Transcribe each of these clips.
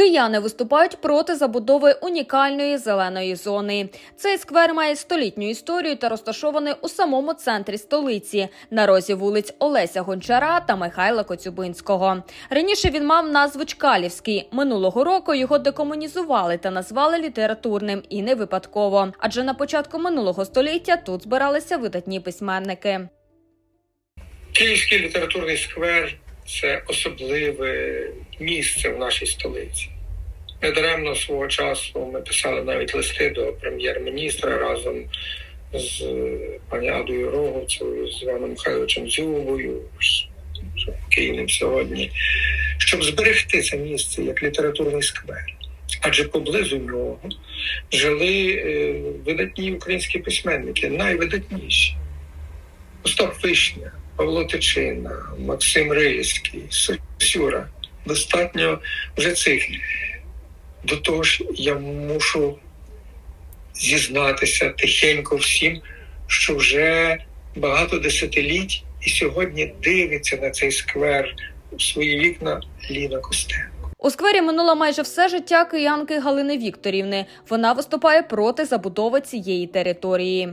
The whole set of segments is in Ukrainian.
Кияни виступають проти забудови унікальної зеленої зони. Цей сквер має столітню історію та розташований у самому центрі столиці, на розі вулиць Олеся Гончара та Михайла Коцюбинського. Раніше він мав назву Чкалівський. Минулого року його декомунізували та назвали літературним і не випадково. Адже на початку минулого століття тут збиралися видатні письменники. Київський літературний сквер це особливе місце в нашій столиці. Недаремно свого часу ми писали навіть листи до прем'єр-міністра разом з е, пані Адою Роговцевою, з Іваном Михайловичем Дзюбою, покійним сьогодні, щоб зберегти це місце як літературний сквер. Адже поблизу нього жили е, видатні українські письменники, найвидатніші. Остап Вишня, Павло Тичина, Максим Рильський, Сосюра. Достатньо вже цих. До того ж, я мушу зізнатися тихенько всім, що вже багато десятиліть і сьогодні дивиться на цей сквер у свої вікна Ліна Костенко. У сквері минуло майже все життя киянки Галини Вікторівни. Вона виступає проти забудови цієї території.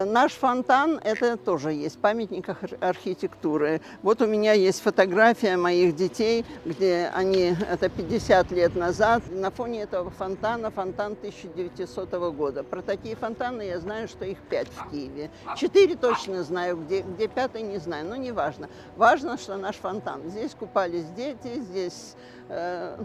Наш фонтан – это тоже есть памятник ар- архитектуры. Вот у меня есть фотография моих детей, где они, это 50 лет назад, на фоне этого фонтана, фонтан 1900 года. Про такие фонтаны я знаю, что их пять в Киеве. Четыре точно знаю, где, где пятый не знаю, но не важно. Важно, что наш фонтан. Здесь купались дети, здесь э,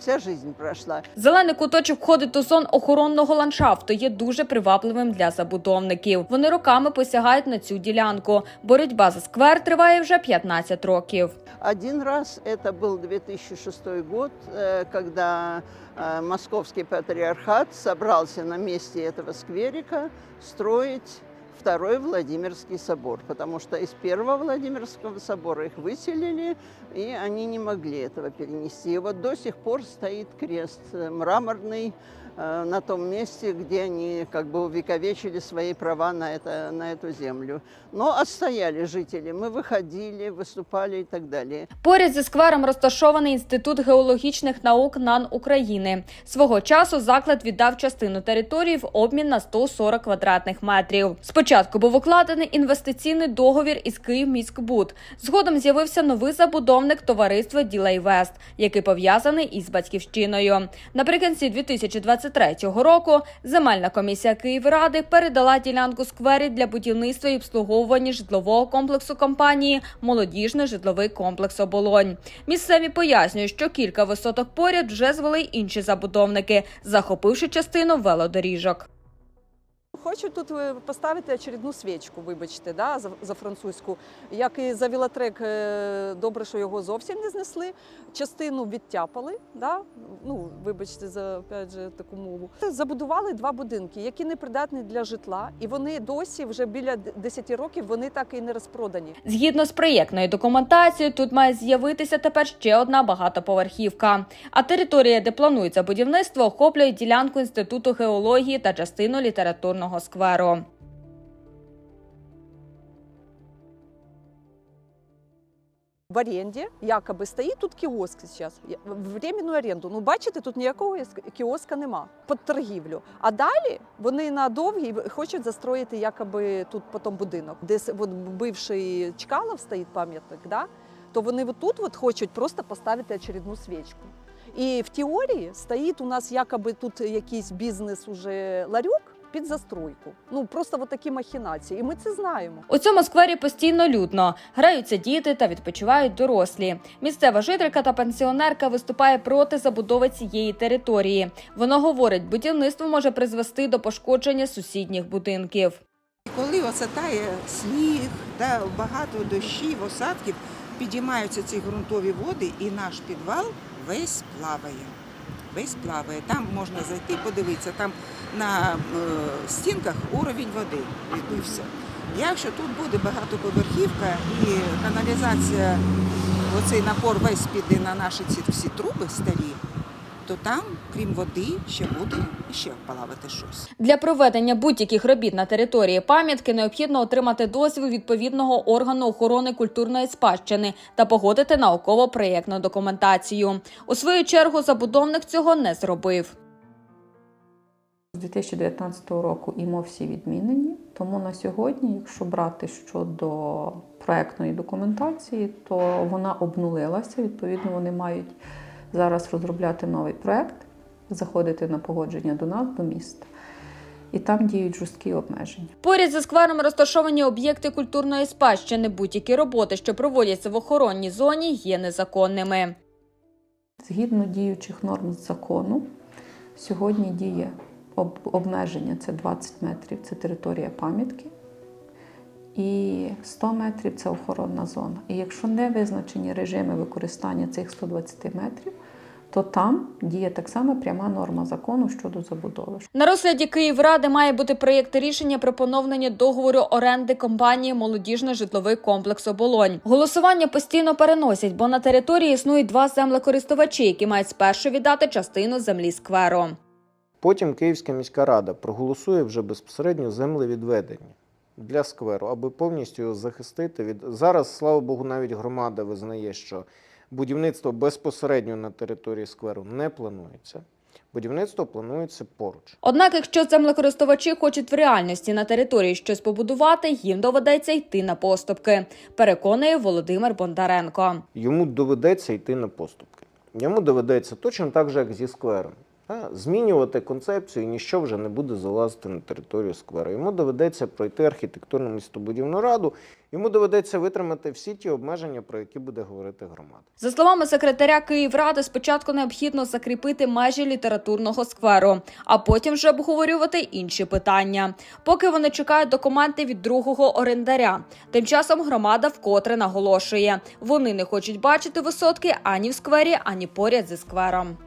вся жизнь прошла. Зелений куточок входить у зон охоронного ландшафту, є дуже привабливим для забудовників. Вони роками посягають на цю ділянку. Боротьба за сквер триває вже 15 років. Один раз это был 2006 год, э, когда э, московский патриархат собрался на месте этого скверика строить второй Владимирский собор, потому что из первого Владимирского собора их выселили, и они не могли этого перенести. И вот до сих пор стоит крест э, мраморный на том месте, где они как бы увековечили свои права на, это, на эту землю. Но отстояли жители, мы выходили, выступали и так далее. Поряд зі сквером розташований інститут геологічних наук НАН України. Свого часу заклад віддав частину території в обмін на 140 квадратних метрів. Спочатку був укладений інвестиційний договір із Київміськбуд. Згодом з'явився новий забудовник товариства Ділейвест, який пов'язаний із батьківщиною. Наприкінці 2023 року земельна комісія Київради передала ділянку сквері для будівництва і обслуговування житлового комплексу компанії Молодіжний житловий комплекс Оболонь. Місцеві пояснюють, що кілька висоток поряд вже звели інші забудовники, захопивши частину велодоріжок. Хочу тут е, поставити очередну свічку, вибачте, да, за, за французьку. Як і за Вілатрек, е, добре, що його зовсім не знесли. Частину відтяпали, да, ну, вибачте за опять же, таку мову. Забудували два будинки, які не придатні для житла, і вони досі вже біля 10 років вони так і не розпродані. Згідно з проєктною документацією, тут має з'явитися тепер ще одна багатоповерхівка. А територія, де планується будівництво, охоплює ділянку інституту геології та частину літературного скверу. В оренді якоби стоїть тут кіоск зараз, временну оренду. Ну бачите, тут ніякого кіоска нема під торгівлю. А далі вони на довгий хочуть застроїти якоби тут потім будинок, де от бивший Чкалов стоїть пам'ятник, да? то вони тут от хочуть просто поставити очередну свічку. І в теорії стоїть у нас якоби тут якийсь бізнес уже ларьок під застройку. Ну просто от такі махінації. І ми це знаємо. У цьому сквері постійно людно. Граються діти та відпочивають дорослі. Місцева жителька та пенсіонерка виступає проти забудови цієї території. Вона говорить, будівництво може призвести до пошкодження сусідніх будинків. Коли осатає сніг, да, багато дощів, осадків, підіймаються ці ґрунтові води, і наш підвал весь плаває. Весь плаває. Там можна зайти, подивитися, там на е, стінках уровень води відбився. Якщо тут буде багатоповерхівка і каналізація, оцей напор весь піде на наші ці всі труби старі, то там, крім води, ще буде ще плавати щось. Для проведення будь-яких робіт на території пам'ятки необхідно отримати дозвіл відповідного органу охорони культурної спадщини та погодити науково-проєктну документацію. У свою чергу забудовник цього не зробив. З 2019 року ІМО всі відмінені, тому на сьогодні, якщо брати щодо проектної документації, то вона обнулилася. Відповідно, вони мають зараз розробляти новий проект, заходити на погодження до нас, до міста. І там діють жорсткі обмеження. Поряд зі сквером розташовані об'єкти культурної спадщини. Будь-які роботи, що проводяться в охоронній зоні, є незаконними. Згідно діючих норм закону, сьогодні діє об- обмеження це 20 метрів, це територія пам'ятки, і 100 метрів це охоронна зона. І якщо не визначені режими використання цих 120 метрів, то там діє так само пряма норма закону щодо забудови. На розгляді Київради має бути проєкт рішення про поновлення договору оренди компанії Молодіжно-житловий комплекс Оболонь. Голосування постійно переносять, бо на території існують два землекористувачі, які мають спершу віддати частину землі скверу. Потім Київська міська рада проголосує вже безпосередньо землевідведення для скверу, аби повністю його захистити від зараз, слава Богу, навіть громада визнає, що будівництво безпосередньо на території скверу не планується. Будівництво планується поруч. Однак, якщо землекористувачі хочуть в реальності на території щось побудувати, їм доведеться йти на поступки. Переконує Володимир Бондаренко. Йому доведеться йти на поступки. Йому доведеться точно так же, як зі сквером. Змінювати концепцію, і ніщо вже не буде залазити на територію скверу. Йому доведеться пройти архітектурну містобудівну раду, йому доведеться витримати всі ті обмеження, про які буде говорити громада. За словами секретаря Київради, спочатку необхідно закріпити межі літературного скверу, а потім вже обговорювати інші питання. Поки вони чекають документи від другого орендаря. Тим часом громада вкотре наголошує: вони не хочуть бачити висотки ані в сквері, ані поряд зі сквером.